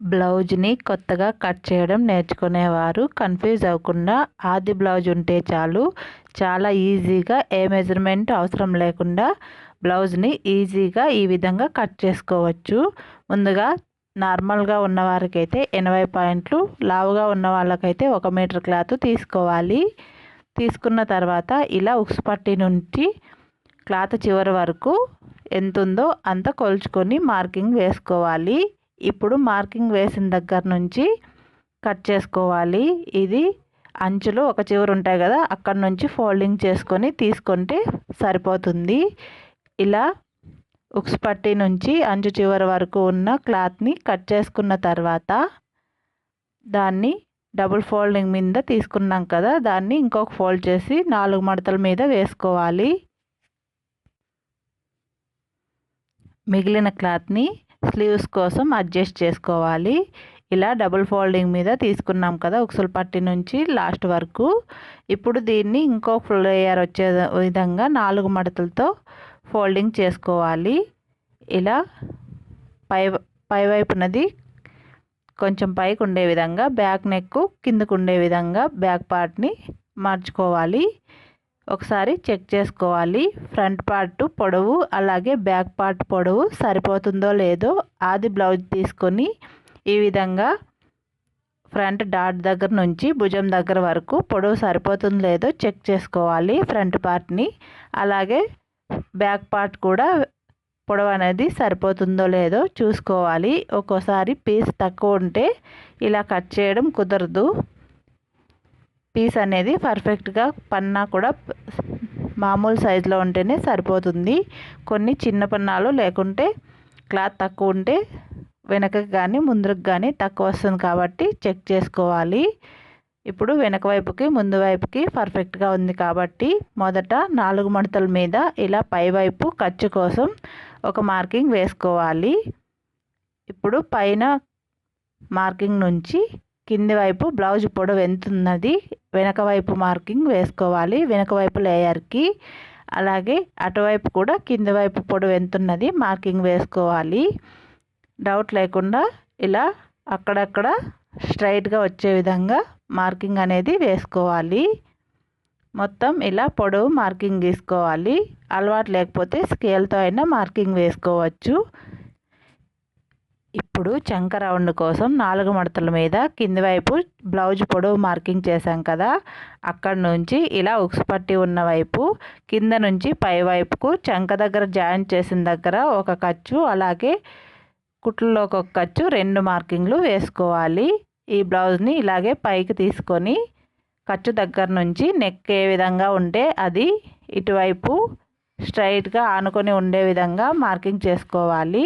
బ్లౌజ్ని కొత్తగా కట్ చేయడం నేర్చుకునేవారు. కన్ఫ్యూజ్ అవ్వకుండా ఆది బ్లౌజ్ ఉంటే చాలు. చాలా ఈజీగా ఏ మెజర్మెంట్ అవసరం లేకుండా బ్లౌజ్ని ఈజీగా ఈ విధంగా కట్ చేసుకోవచ్చు. ముందుగా నార్మల్గా ఉన్న వారికైతే ఎనభై పాయింట్లు లావుగా ఉన్న వాళ్ళకైతే ఒక మీటర్ క్లాత్ తీసుకోవాలి. తీసుకున్న తర్వాత ఇలా ఉక్సుపట్టి నుంచి క్లాత్ చివరి వరకు ఎంత ఉందో అంత కొలుచుకొని మార్కింగ్ వేసుకోవాలి. ఇప్పుడు మార్కింగ్ వేసిన దగ్గర నుంచి కట్ చేసుకోవాలి. ఇది అంచులు ఒక చివరు ఉంటాయి కదా అక్కడ నుంచి ఫోల్డింగ్ చేసుకొని తీసుకుంటే సరిపోతుంది. ఇలా ఉక్స్ పట్టి నుంచి అంచు చివరి వరకు ఉన్న క్లాత్ని కట్ చేసుకున్న తర్వాత దాన్ని డబుల్ ఫోల్డింగ్ మీద తీసుకున్నాం కదా దాన్ని ఇంకొక ఫోల్డ్ చేసి నాలుగు మడతల మీద వేసుకోవాలి. మిగిలిన క్లాత్ని స్లీవ్స్ కోసం అడ్జస్ట్ చేసుకోవాలి. ఇలా డబుల్ ఫోల్డింగ్ మీద తీసుకున్నాం కదా ఉక్సుల పట్టి నుంచి లాస్ట్ వరకు. ఇప్పుడు దీన్ని ఇంకో లేయర్ వచ్చే విధంగా నాలుగు మడతలతో ఫోల్డింగ్ చేసుకోవాలి. ఇలా పై పైవైపునది కొంచెం పైకి ఉండే విధంగా బ్యాక్ నెక్ కిందకు ఉండే విధంగా బ్యాక్ పార్ట్ని మార్చుకోవాలి. ఒకసారి చెక్ చేసుకోవాలి. ఫ్రంట్ పార్ట్ పొడవు అలాగే బ్యాక్ పార్ట్ పొడవు సరిపోతుందో లేదో ఆది బ్లౌజ్ తీసుకొని ఈ విధంగా ఫ్రంట్ డాట్ దగ్గర నుంచి భుజం దగ్గర వరకు పొడవు సరిపోతుందో లేదో చెక్ చేసుకోవాలి ఫ్రంట్ పార్ట్ని అలాగే బ్యాక్ పార్ట్ కూడా పొడవు అనేది సరిపోతుందో లేదో చూసుకోవాలి. ఒక్కోసారి పీస్ తక్కువ ఉంటే ఇలా కట్ చేయడం కుదరదు. పీస్ అనేది పర్ఫెక్ట్గా పన్నా కూడా మామూలు సైజులో ఉంటేనే సరిపోతుంది. కొన్ని చిన్న పన్నాలు లేకుంటే క్లాత్ తక్కువ ఉంటే వెనకకి కానీ ముందుకు కానీ తక్కువ వస్తుంది కాబట్టి చెక్ చేసుకోవాలి. ఇప్పుడు వెనక వైపుకి ముందు వైపుకి పర్ఫెక్ట్గా ఉంది కాబట్టి మొదట నాలుగు మడతల మీద ఇలా పైవైపు ఖర్చు కోసం ఒక మార్కింగ్ వేసుకోవాలి. ఇప్పుడు పైన మార్కింగ్ నుంచి కింది వైపు బ్లౌజ్ పొడవు ఎంత ఉన్నది వెనక వైపు మార్కింగ్ వేసుకోవాలి వెనక వైపు లేయర్కి అలాగే అటువైపు కూడా కింది వైపు పొడవు ఎంత ఉన్నది మార్కింగ్ వేసుకోవాలి. డౌట్ లేకుండా ఇలా అక్కడక్కడ స్ట్రైట్గా వచ్చే విధంగా మార్కింగ్ అనేది వేసుకోవాలి. మొత్తం ఇలా పొడవు మార్కింగ్ తీసుకోవాలి. అలవాటు లేకపోతే స్కేల్తో అయినా మార్కింగ్ వేసుకోవచ్చు. ఇప్పుడు చంక రౌండ్ కోసం నాలుగు మడతల మీద కింది వైపు బ్లౌజ్ పొడవు మార్కింగ్ చేశాం కదా. అక్కడ నుంచి ఇలా ఉక్స్ పట్టి ఉన్న వైపు కింద నుంచి పై వైపుకు చంక దగ్గర జాయింట్ చేసిన దగ్గర ఒక ఖర్చు అలాగే కుట్లలోకి ఒక ఖర్చు రెండు మార్కింగ్లు వేసుకోవాలి. ఈ బ్లౌజ్ని ఇలాగే పైకి తీసుకొని ఖర్చు దగ్గర నుంచి నెక్ ఏ విధంగా ఉంటే అది ఇటువైపు స్ట్రైట్గా ఆనుకొని ఉండే విధంగా మార్కింగ్ చేసుకోవాలి.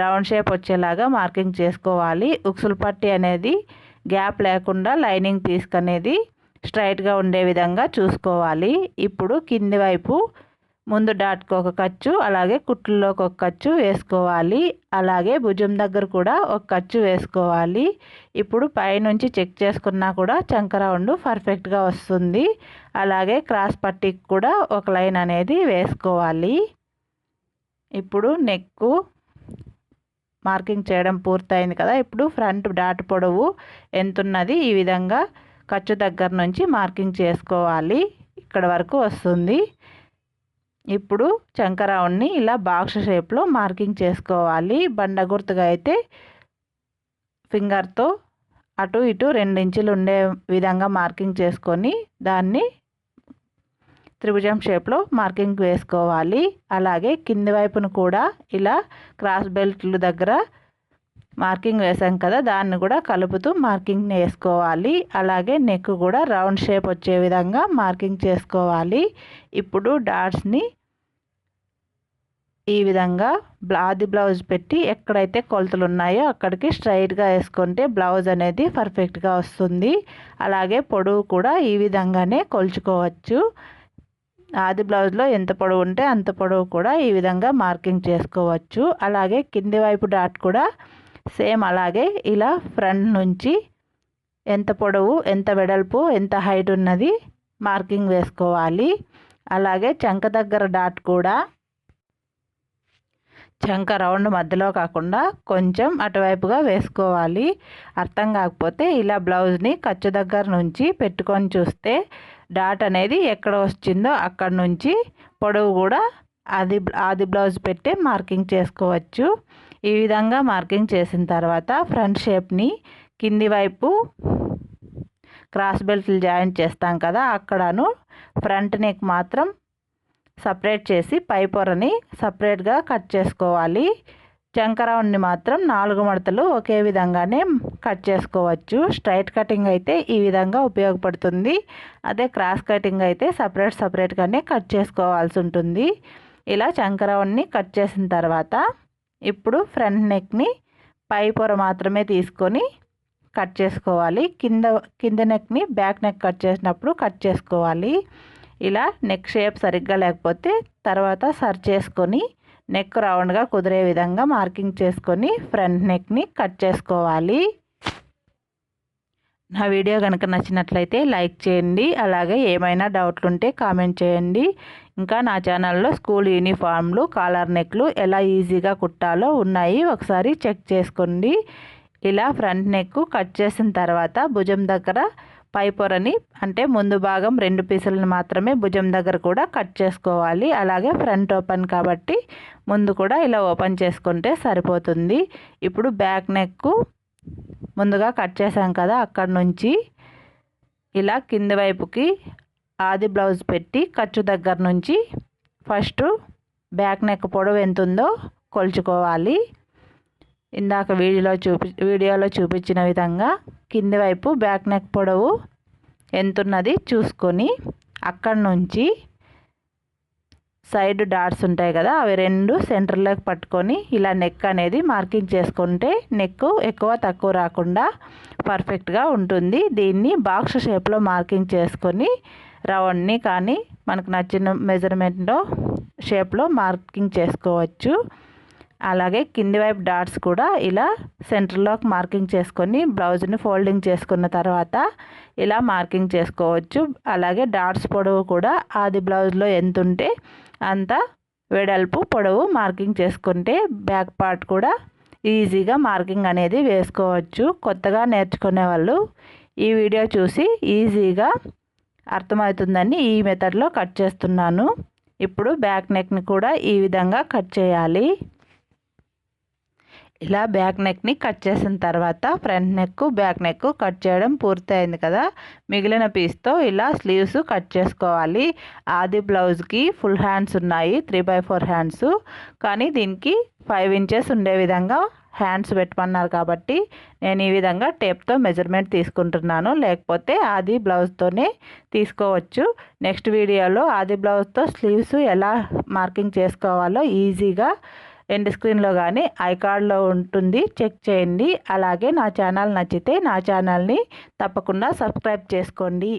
రౌండ్ షేప్ వచ్చేలాగా మార్కింగ్ చేసుకోవాలి. ఉక్సులు పట్టి అనేది గ్యాప్ లేకుండా లైనింగ్ తీసుకునేది స్ట్రైట్గా ఉండే విధంగా చూసుకోవాలి. ఇప్పుడు కింది వైపు ముందు డాట్కు ఒక ఖర్చు అలాగే కుట్లలోకి ఒక ఖర్చు వేసుకోవాలి. అలాగే భుజం దగ్గర కూడా ఒక ఖర్చు వేసుకోవాలి. ఇప్పుడు పైనుంచి చెక్ చేసుకున్నా కూడా చంక రౌండ్ పర్ఫెక్ట్గా వస్తుంది. అలాగే క్రాస్ పట్టికి కూడా ఒక లైన్ అనేది వేసుకోవాలి. ఇప్పుడు నెక్కు మార్కింగ్ చేయడం పూర్తయింది కదా. ఇప్పుడు ఫ్రంట్ డాట్ పొడవు ఎంత ఉన్నది ఈ విధంగా ఖర్చు దగ్గర నుంచి మార్కింగ్ చేసుకోవాలి. ఇక్కడ వరకు వస్తుంది. ఇప్పుడు చంకరౌండ్ని ఇలా బాక్స్ షేప్లో మార్కింగ్ చేసుకోవాలి. బండ గుర్తుగా అయితే ఫింగర్తో అటు ఇటు రెండు ఇంచులు ఉండే విధంగా మార్కింగ్ చేసుకొని దాన్ని త్రిభుజం షేప్లో మార్కింగ్ వేసుకోవాలి. అలాగే కింది వైపును కూడా ఇలా క్రాస్ బెల్ట్లు దగ్గర మార్కింగ్ వేసాం కదా దాన్ని కూడా కలుపుతూ మార్కింగ్ని వేసుకోవాలి. అలాగే నెక్ కూడా రౌండ్ షేప్ వచ్చే విధంగా మార్కింగ్ చేసుకోవాలి. ఇప్పుడు డాట్స్ని ఈ విధంగా బ్లాది బ్లౌజ్ పెట్టి ఎక్కడైతే కొలతలు ఉన్నాయో అక్కడికి స్ట్రైట్గా వేసుకుంటే బ్లౌజ్ అనేది పర్ఫెక్ట్గా వస్తుంది. అలాగే పొడవు కూడా ఈ విధంగానే కొలుచుకోవచ్చు. ఆది బ్లౌజ్లో ఎంత పొడవు ఉంటే అంత పొడవు కూడా ఈ విధంగా మార్కింగ్ చేసుకోవచ్చు. అలాగే కింది వైపు డాట్ కూడా సేమ్ అలాగే ఇలా ఫ్రంట్ నుంచి ఎంత పొడవు ఎంత వెడల్పు ఎంత హైట్ ఉన్నది మార్కింగ్ వేసుకోవాలి. అలాగే చంక దగ్గర డాట్ కూడా చంక రౌండ్ మధ్యలో కాకుండా కొంచెం అటువైపుగా వేసుకోవాలి. అర్థం కాకపోతే ఇలా బ్లౌజ్ని ఖర్చు దగ్గర నుంచి పెట్టుకొని చూస్తే డాట్ అనేది ఎక్కడ వచ్చిందో అక్కడ నుంచి పొడవు కూడా అది ఆది బ్లౌజ్ పెట్టి మార్కింగ్ చేసుకోవచ్చు. ఈ విధంగా మార్కింగ్ చేసిన తర్వాత ఫ్రంట్ షేప్ని కింది వైపు క్రాస్ బెల్ట్లు జాయిన్ చేస్తాం కదా అక్కడను ఫ్రంట్ నెక్ మాత్రం సపరేట్ చేసి పై పొరని సపరేట్గా కట్ చేసుకోవాలి. చంకరౌండ్ని మాత్రం నాలుగు మడతలు ఒకే విధంగానే కట్ చేసుకోవచ్చు. స్ట్రైట్ కటింగ్ అయితే ఈ విధంగా ఉపయోగపడుతుంది. అదే క్రాస్ కటింగ్ అయితే సపరేట్ సపరేట్గానే కట్ చేసుకోవాల్సి ఉంటుంది. ఇలా చంకరౌండ్ని కట్ చేసిన తర్వాత ఇప్పుడు ఫ్రంట్ నెక్ని పై పొర మాత్రమే తీసుకొని కట్ చేసుకోవాలి. కింద కింద నెక్ని బ్యాక్ నెక్ కట్ చేసినప్పుడు కట్ చేసుకోవాలి. ఇలా నెక్ షేప్ సరిగ్గా లేకపోతే తర్వాత సర్చ్ చేసుకొని నెక్ రౌండ్గా కుదిరే విధంగా మార్కింగ్ చేసుకొని ఫ్రంట్ నెక్ని కట్ చేసుకోవాలి. నా వీడియో కనుక నచ్చినట్లయితే లైక్ చేయండి. అలాగే ఏమైనా డౌట్లు ఉంటే కామెంట్ చేయండి. ఇంకా నా ఛానల్లో స్కూల్ యూనిఫామ్లు కాలర్ నెక్లు ఎలా ఈజీగా కుట్టాలో ఉన్నాయి. ఒకసారి చెక్ చేసుకోండి. ఇలా ఫ్రంట్ నెక్ కట్ చేసిన తర్వాత భుజం దగ్గర పై పొరని అంటే ముందు భాగం రెండు పీసులను మాత్రమే భుజం దగ్గర కూడా కట్ చేసుకోవాలి. అలాగే ఫ్రంట్ ఓపెన్ కాబట్టి ముందు కూడా ఇలా ఓపెన్ చేసుకుంటే సరిపోతుంది. ఇప్పుడు బ్యాక్ నెక్ ముందుగా కట్ చేసాం కదా అక్కడ నుంచి ఇలా కింది వైపుకి ఆది బ్లౌజ్ పెట్టి ఖర్చు దగ్గర నుంచి ఫస్ట్ బ్యాక్ నెక్ పొడవు ఎంత ఉందో కొలుచుకోవాలి. ఇందాక వీడియోలో చూపి వీడియోలో చూపించిన విధంగా కింది వైపు బ్యాక్ నెక్ పొడవు ఎంతున్నది చూసుకొని అక్కడి నుంచి సైడ్ డాట్స్ ఉంటాయి కదా అవి రెండు సెంటర్లోకి పట్టుకొని ఇలా నెక్ అనేది మార్కింగ్ చేసుకుంటే నెక్ ఎక్కువ తక్కువ రాకుండా పర్ఫెక్ట్గా ఉంటుంది. దీన్ని బాక్స్ షేప్లో మార్కింగ్ చేసుకొని రౌండ్ని కానీ మనకు నచ్చిన మెజర్మెంట్లో షేప్లో మార్కింగ్ చేసుకోవచ్చు. అలాగే కింది వైపు డాట్స్ కూడా ఇలా సెంటర్లోకి మార్కింగ్ చేసుకొని బ్లౌజ్ని ఫోల్డింగ్ చేసుకున్న తర్వాత ఇలా మార్కింగ్ చేసుకోవచ్చు. అలాగే డాట్స్ పొడవు కూడా అది బ్లౌజ్లో ఎంత ఉంటే అంత వెడల్పు పొడవు మార్కింగ్ చేసుకుంటే బ్యాక్ పార్ట్ కూడా ఈజీగా మార్కింగ్ అనేది వేసుకోవచ్చు. కొత్తగా నేర్చుకునే వాళ్ళు ఈ వీడియో చూసి ఈజీగా అర్థమవుతుందని ఈ మెథడ్లో కట్ చేస్తున్నాను. ఇప్పుడు బ్యాక్ నెక్ని కూడా ఈ విధంగా కట్ చేయాలి. ఇలా బ్యాక్ నెక్ని కట్ చేసిన తర్వాత front neck back neck cut చేయడం పూర్తయింది కదా. మిగిలిన పీస్తో ఇలా స్లీవ్స్ కట్ చేసుకోవాలి. ఆది బ్లౌజ్కి ఫుల్ హ్యాండ్స్ ఉన్నాయి త్రీ బై ఫోర్ హ్యాండ్స్. కానీ దీనికి ఫైవ్ ఇంచెస్ ఉండే విధంగా హ్యాండ్స్ పెట్టమన్నారు కాబట్టి నేను ఈ విధంగా టేప్తో మెజర్మెంట్ తీసుకుంటున్నాను. లేకపోతే ఆది బ్లౌజ్తోనే తీసుకోవచ్చు. నెక్స్ట్ వీడియోలో ఆది బ్లౌజ్తో స్లీవ్స్ ఎలా మార్కింగ్ చేసుకోవాలో ఈజీగా ఎండ్ స్క్రీన్లో కానీ ఐకార్డ్లో ఉంటుంది. చెక్ చేయండి. అలాగే నా ఛానల్ నచ్చితే నా ఛానల్ని తప్పకుండా సబ్స్క్రైబ్ చేసుకోండి.